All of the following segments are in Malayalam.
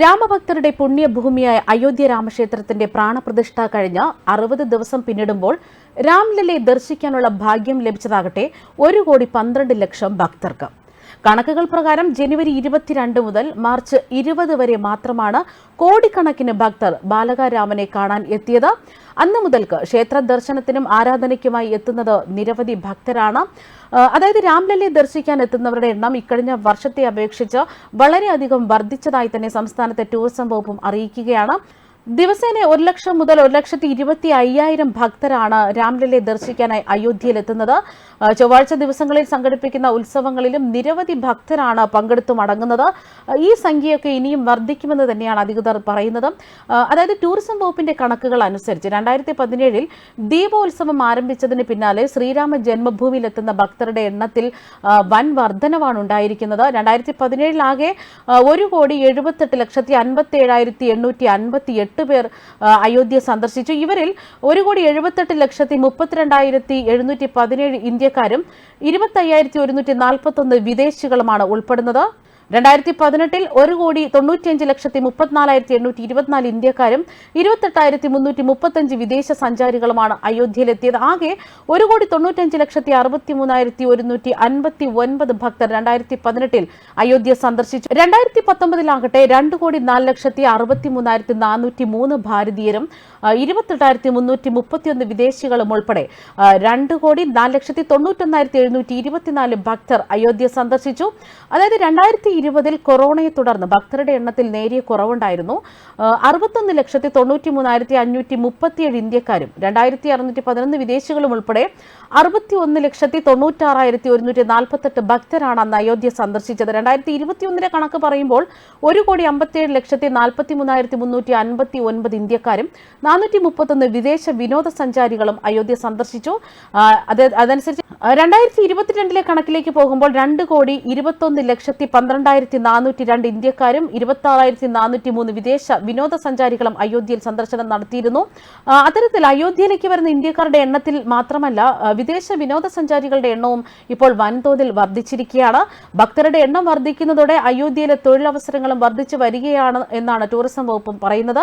രാമഭക്തരുടെ പുണ്യഭൂമിയായ അയോധ്യ രാമക്ഷേത്രത്തിന്റെ പ്രാണപ്രതിഷ്ഠ കഴിഞ്ഞ അറുപത് ദിവസം പിന്നിടുമ്പോൾ രാംലല്ലയെ ദർശിക്കാനുള്ള ഭാഗ്യം ലഭിച്ചതാകട്ടെ ഒരു കോടി പന്ത്രണ്ട് ലക്ഷം ഭക്തർക്ക്. കണക്കുകൾ പ്രകാരം ജനുവരി ഇരുപത്തിരണ്ട് മുതൽ മാർച്ച് ഇരുപത് വരെ മാത്രമാണ് കോടിക്കണക്കിന് ഭക്തർ ബാലകാരാമനെ കാണാൻ എത്തിയത്. അന്ന് മുതൽക്ക് ക്ഷേത്ര ദർശനത്തിനും ആരാധനയ്ക്കുമായി എത്തുന്നത് നിരവധി ഭക്തരാണ്. അതായത് രാംലല്ലയെ ദർശിക്കാൻ എത്തുന്നവരുടെ എണ്ണം ഇക്കഴിഞ്ഞ വർഷത്തെ അപേക്ഷിച്ച് വളരെയധികം വർദ്ധിച്ചതായി തന്നെ സംസ്ഥാനത്തെ ടൂറിസം വകുപ്പും അറിയിക്കുകയാണ്. ദിവസേന ഒരു ലക്ഷം മുതൽ ഒരു ലക്ഷത്തി ഇരുപത്തി അയ്യായിരം ഭക്തരാണ് രാംലീലയെ ദർശിക്കാനായി അയോധ്യയിലെത്തുന്നത്. ചൊവ്വാഴ്ച ദിവസങ്ങളിൽ സംഘടിപ്പിക്കുന്ന ഉത്സവങ്ങളിലും നിരവധി ഭക്തരാണ് പങ്കെടുത്തു മടങ്ങുന്നത്. ഈ സംഖ്യയൊക്കെ ഇനിയും വർദ്ധിക്കുമെന്ന് തന്നെയാണ് അധികൃതർ പറയുന്നത്. അതായത് ടൂറിസം വകുപ്പിന്റെ കണക്കുകൾ അനുസരിച്ച് രണ്ടായിരത്തി പതിനേഴിൽ ദീപോത്സവം ആരംഭിച്ചതിന് പിന്നാലെ ശ്രീരാമ ജന്മഭൂമിയിലെത്തുന്ന ഭക്തരുടെ എണ്ണത്തിൽ വൻ വർധനവാണ് ഉണ്ടായിരിക്കുന്നത്. രണ്ടായിരത്തി പതിനേഴിലാകെ ഒരു കോടി എഴുപത്തെട്ട് ലക്ഷത്തി അൻപത്തി ഏഴായിരത്തി എണ്ണൂറ്റി അൻപത്തി എട്ട് പേർ അയോധ്യ സന്ദർശിച്ചു. ഇവരിൽ ഒരു കോടി എഴുപത്തെട്ട് ലക്ഷത്തി മുപ്പത്തിരണ്ടായിരത്തി എഴുന്നൂറ്റി പതിനേഴ് ഇന്ത്യക്കാരും ഇരുപത്തയ്യായിരത്തി ഒരുന്നൂറ്റി നാൽപ്പത്തൊന്ന് വിദേശികളുമാണ് ഉൾപ്പെടുന്നത്. രണ്ടായിരത്തി പതിനെട്ടിൽ ഒരു കോടി തൊണ്ണൂറ്റിയഞ്ച് ലക്ഷത്തി മുപ്പത്തിനാലായിരത്തി എണ്ണൂറ്റി ഇരുപത്തിനാല് ഇന്ത്യക്കാരും ഇരുപത്തെട്ടായിരത്തി മുന്നൂറ്റി മുപ്പത്തഞ്ച് വിദേശ സഞ്ചാരികളുമാണ് അയോധ്യയിലെത്തിയത്. ആകെ ഒരു കോടി തൊണ്ണൂറ്റഞ്ച് ലക്ഷത്തി അറുപത്തി മൂന്നായിരത്തി ഒരുന്നൂറ്റി അൻപത്തി ഒൻപത് ഭക്തർ രണ്ടായിരത്തി പതിനെട്ടിൽ അയോധ്യ സന്ദർശിച്ചു. രണ്ടായിരത്തി പത്തൊമ്പതിലാകട്ടെ രണ്ട് കോടി നാല് ലക്ഷത്തി അറുപത്തി മൂന്നായിരത്തി നാനൂറ്റി മൂന്ന് ഭാരതീയരും ഇരുപത്തെട്ടായിരത്തി മുന്നൂറ്റി മുപ്പത്തിയൊന്ന് വിദേശികളും ഉൾപ്പെടെ രണ്ട് കോടി നാല് ലക്ഷത്തി തൊണ്ണൂറ്റൊന്നായിരത്തി എഴുന്നൂറ്റി ഇരുപത്തിനാല് ഭക്തർ അയോധ്യ സന്ദർശിച്ചു. അതായത് രണ്ടായിരത്തി ഇരുപതിൽ കൊറോണയെ തുടർന്ന് ഭക്തരുടെ എണ്ണത്തിൽ നേരിയ കുറവുണ്ടായിരുന്നു. അറുപത്തൊന്ന് ലക്ഷത്തി തൊണ്ണൂറ്റി മൂന്നായിരത്തി അഞ്ഞൂറ്റി മുപ്പത്തിയേഴ് ഇന്ത്യക്കാരും രണ്ടായിരത്തി അറുന്നൂറ്റി പതിനൊന്ന് വിദേശികളും ഉൾപ്പെടെ അറുപത്തി ഒന്ന് ലക്ഷത്തി തൊണ്ണൂറ്റാറായിരത്തി ഒരുന്നൂറ്റി നാൽപ്പത്തെട്ട് ഭക്തരാണ് അന്ന് അയോധ്യ സന്ദർശിച്ചത്. രണ്ടായിരത്തി ഇരുപത്തിയൊന്നിലെ കണക്ക് പറയുമ്പോൾ ഒരു കോടി അമ്പത്തിയേഴ് ലക്ഷത്തി നാൽപ്പത്തി മൂന്നായിരത്തി മുന്നൂറ്റി അൻപത്തി ഒൻപത് ഇന്ത്യക്കാരും നാനൂറ്റി മുപ്പത്തൊന്ന് വിദേശ വിനോദസഞ്ചാരികളും അയോധ്യ സന്ദർശിച്ചു. അതനുസരിച്ച് രണ്ടായിരത്തി ഇരുപത്തിരണ്ടിലെ കണക്കിലേക്ക് പോകുമ്പോൾ രണ്ട് കോടി ഇരുപത്തൊന്ന് ലക്ഷത്തി പന്ത്രണ്ടായിരത്തി നാനൂറ്റി രണ്ട് ഇന്ത്യക്കാരും ഇരുപത്തി ആറായിരത്തി നാനൂറ്റി മൂന്ന് വിദേശ വിനോദസഞ്ചാരികളും അയോധ്യയിൽ സന്ദർശനം നടത്തിയിരുന്നു. അത്തരത്തിൽ അയോധ്യയിലേക്ക് വരുന്ന ഇന്ത്യക്കാരുടെ എണ്ണത്തിൽ മാത്രമല്ല വിദേശ വിനോദസഞ്ചാരികളുടെ എണ്ണവും ഇപ്പോൾ വൻതോതിൽ വർദ്ധിച്ചിരിക്കുകയാണ്. ഭക്തരുടെ എണ്ണം വർദ്ധിക്കുന്നതോടെ അയോധ്യയിലെ തൊഴിലവസരങ്ങളും വർദ്ധിച്ചു വരികയാണ് എന്നാണ് ടൂറിസം വകുപ്പും പറയുന്നത്.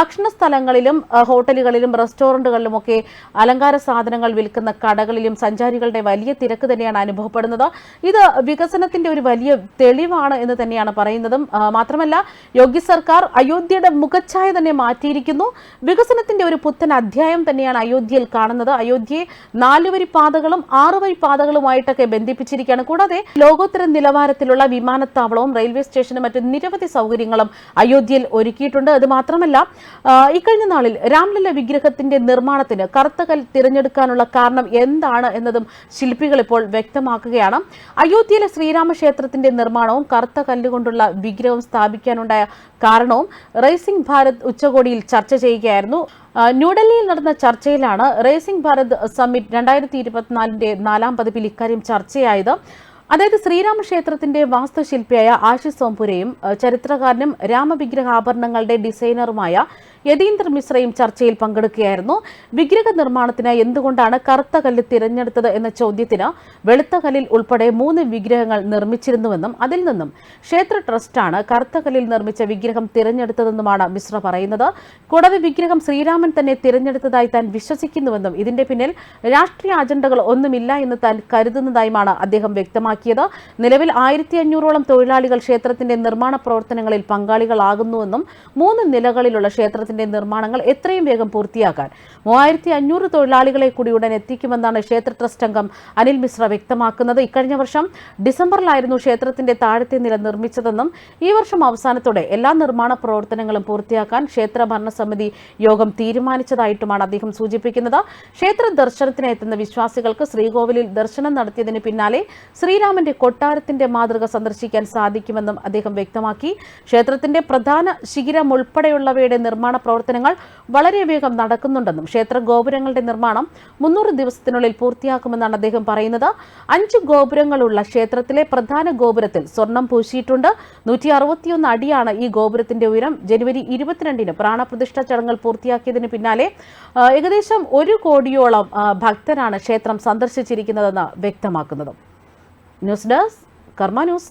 ഭക്ഷണ സ്ഥലങ്ങളിലും ഹോട്ടലുകളിലും റെസ്റ്റോറന്റുകളിലുമൊക്കെ അലങ്കാര സാധനങ്ങൾ വിൽക്കുന്ന കടകളിലും സഞ്ചാരികളുടെ വലിയ തിരക്ക് തന്നെയാണ് അനുഭവപ്പെടുന്നത്. ഇത് വികസനത്തിന്റെ ഒരു വലിയ തെളിവാണ്. എന്ന് തന്നെയാണ് പറയുന്നതും. മാത്രമല്ല യോഗി സർക്കാർ അയോധ്യയുടെ മുഖച്ഛായ തന്നെ മാറ്റിയിരിക്കുന്നു. വികസനത്തിന്റെ ഒരു പുത്തൻ അധ്യായം തന്നെയാണ് അയോധ്യയിൽ കാണുന്നത്. അയോധ്യയെ നാലുവരി പാതകളും ആറുവരി പാതകളുമായിട്ടൊക്കെ ബന്ധിപ്പിച്ചിരിക്കുകയാണ്. കൂടാതെ ലോകോത്തര നിലവാരത്തിലുള്ള വിമാനത്താവളവും റെയിൽവേ സ്റ്റേഷനും മറ്റ് നിരവധി സൗകര്യങ്ങളും അയോധ്യയിൽ ഒരുക്കിയിട്ടുണ്ട്. അത് മാത്രമല്ല ഇക്കഴിഞ്ഞ നാളിൽ രാംലല്ല വിഗ്രഹത്തിന്റെ നിർമ്മാണത്തിന് കറുത്തകൽ തിരഞ്ഞെടുക്കാനുള്ള കാരണം എന്താണ് എന്നതും ശില്പികൾ ഇപ്പോൾ വ്യക്തമാക്കുകയാണ്. അയോധ്യയിലെ ശ്രീരാമക്ഷേത്രത്തിന്റെ നിർമ്മാണവും കറുത്ത കല്ലുകൊണ്ടുള്ള വിഗ്രഹം സ്ഥാപിക്കാനുണ്ടായ കാരണവും റേസിംഗ് ഭാരത് ഉച്ചകോടിയിൽ ചർച്ച ചെയ്യുകയായിരുന്നു. ന്യൂഡൽഹിയിൽ നടന്ന ചർച്ചയിലാണ് റേസിംഗ് ഭാരത് സമ്മിറ്റ് രണ്ടായിരത്തി ഇരുപത്തിനാലിന്റെ നാലാം പതിപ്പിൽ ഇക്കാര്യം ചർച്ചയായത്. അതായത് ശ്രീരാമ ക്ഷേത്രത്തിന്റെ വാസ്തുശില്പിയായ ആശിഷ് സോംപുരയും ചരിത്രകാരനും രാമവിഗ്രഹാഭരണങ്ങളുടെ ഡിസൈനറുമായ യതീന്ദ്ര മിശ്രയും ചർച്ചയിൽ പങ്കെടുക്കുകയായിരുന്നു. വിഗ്രഹ നിർമ്മാണത്തിന് എന്തുകൊണ്ടാണ് കറുത്ത കല്ല് തിരഞ്ഞെടുത്തത് എന്ന ചോദ്യത്തിന് വെളുത്ത കല്ലിൽ ഉൾപ്പെടെ മൂന്ന് വിഗ്രഹങ്ങൾ നിർമ്മിച്ചിരുന്നുവെന്നും അതിൽ നിന്നും ക്ഷേത്ര ട്രസ്റ്റാണ് കറുത്ത കല്ലിൽ നിർമ്മിച്ച വിഗ്രഹം തിരഞ്ഞെടുത്തതെന്നുമാണ് മിശ്ര പറയുന്നത്. കൂടാതെ വിഗ്രഹം ശ്രീരാമൻ തന്നെ തിരഞ്ഞെടുത്തതായി താൻ വിശ്വസിക്കുന്നുവെന്നും ഇതിന്റെ പിന്നിൽ രാഷ്ട്രീയ അജണ്ടകൾ ഒന്നുമില്ല എന്ന് താൻ കരുതുന്നതായുമാണ് അദ്ദേഹം വ്യക്തമാക്കിയത്. നിലവിൽ ആയിരത്തി അഞ്ഞൂറോളം തൊഴിലാളികൾ ക്ഷേത്രത്തിന്റെ നിർമ്മാണ പ്രവർത്തനങ്ങളിൽ പങ്കാളികളാകുന്നുവെന്നും മൂന്ന് നിലകളിലുള്ള ക്ഷേത്രത്തിന്റെ നിർമ്മാണങ്ങൾ എത്രയും വേഗം പൂർത്തിയാക്കാൻ മൂവായിരത്തി അഞ്ഞൂറ് തൊഴിലാളികളെ കൂടി ഉടൻ എത്തിക്കുമെന്നാണ് ക്ഷേത്ര ട്രസ്റ്റ് അംഗം അനിൽ മിശ്ര വ്യക്തമാക്കുന്നത്. ഇക്കഴിഞ്ഞ വർഷം ഡിസംബറിലായിരുന്നു ക്ഷേത്രത്തിന്റെ താഴത്തെ നില നിർമ്മിച്ചതെന്നും ഈ വർഷം അവസാനത്തോടെ എല്ലാ നിർമ്മാണ പ്രവർത്തനങ്ങളും പൂർത്തിയാക്കാൻ ക്ഷേത്ര ഭരണസമിതി യോഗം തീരുമാനിച്ചതായിട്ടുമാണ് അദ്ദേഹം സൂചിപ്പിക്കുന്നത്. ക്ഷേത്ര ദർശനത്തിന് എത്തുന്ന വിശ്വാസികൾക്ക് ശ്രീകോവിലിൽ ദർശനം നടത്തിയതിന് പിന്നാലെ ശ്രീരാമന്റെ കൊട്ടാരത്തിന്റെ മാതൃക സന്ദർശിക്കാൻ സാധിക്കുമെന്നും അദ്ദേഹം വ്യക്തമാക്കി. ക്ഷേത്രത്തിന്റെ പ്രധാന ശിഖിരം ഉൾപ്പെടെയുള്ളവയുടെ നിർമ്മാണ പ്രവർത്തനങ്ങൾ വളരെ വേഗം നടക്കുന്നുണ്ടെന്നും ക്ഷേത്ര ഗോപുരങ്ങളുടെ നിർമ്മാണം മുന്നൂറ് ദിവസത്തിനുള്ളിൽ പൂർത്തിയാക്കുമെന്നാണ് അദ്ദേഹം പറയുന്നത്. അഞ്ച് ഗോപുരങ്ങളുള്ള ക്ഷേത്രത്തിലെ പ്രധാന ഗോപുരത്തിൽ സ്വർണം പൂശിയിട്ടുണ്ട്. നൂറ്റി അറുപത്തിയൊന്ന് അടിയാണ് ഈ ഗോപുരത്തിന്റെ ഉയരം. ജനുവരി ഇരുപത്തിരണ്ടിന് പ്രാണപ്രതിഷ്ഠ ചടങ്ങുകൾ പൂർത്തിയാക്കിയതിന് പിന്നാലെ ഏകദേശം ഒരു കോടിയോളം ഭക്തരാണ് ക്ഷേത്രം സന്ദർശിച്ചിരിക്കുന്നതെന്ന് വ്യക്തമാക്കുന്നത് ന്യൂസ് ഡെസ്ക് കർമ്മ ന്യൂസ്.